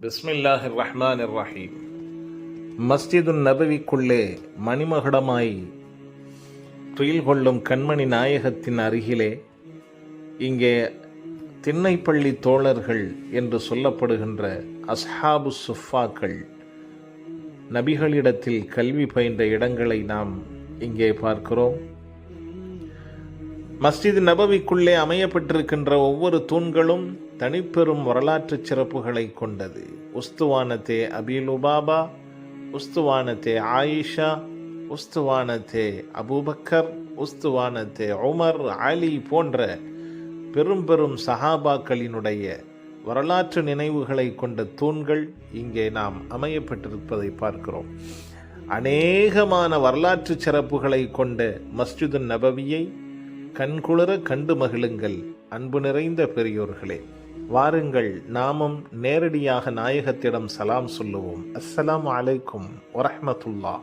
பிஸ்மில்லாஹ் ரஹ்மான் ரஹீம் மஸ்ஜிது நபவிக்குள்ளே மணிமகுடமாய் துயில் கொள்ளும் கண்மணி நாயகத்தின் அருகிலே இங்கே திண்ணைப்பள்ளி தோழர்கள் என்று சொல்லப்படுகின்ற அஸ்ஹாபு சுஃபாக்கள் நபிகளிடத்தில் கல்வி பயின்ற இடங்களை நாம் இங்கே பார்க்கிறோம். மஸ்ஜித் நபவிக்குள்ளே அமையப்பட்டிருக்கின்ற ஒவ்வொரு தூண்களும் தனிப்பெரும் வரலாற்று சிறப்புகளை கொண்டது. உஸ்துவானத்தே அபீல் உபாபா உஸ்துவானத்தே ஆயிஷா உஸ்துவானத்தே அபூபக்கர் உஸ்துவானத்தே உமர் அலி போன்ற பெரும் பெரும் சஹாபாக்களினுடைய வரலாற்று நினைவுகளை கொண்ட தூண்கள் இங்கே நாம் அமையப்பட்டிருப்பதை பார்க்கிறோம். அநேகமான வரலாற்று சிறப்புகளை கொண்ட மஸ்ஜிது நபவியை கண்குளிர கண்டு மகிழுங்கள் அன்பு நிறைந்த பெரியோர்களே. வாருங்கள் நாமும் நேரடியாக நாயகத்திடம் சலாம் சொல்லுவோம். அஸ்ஸலாம் அலைக்கும் வரஹ்மத்துல்லாஹ்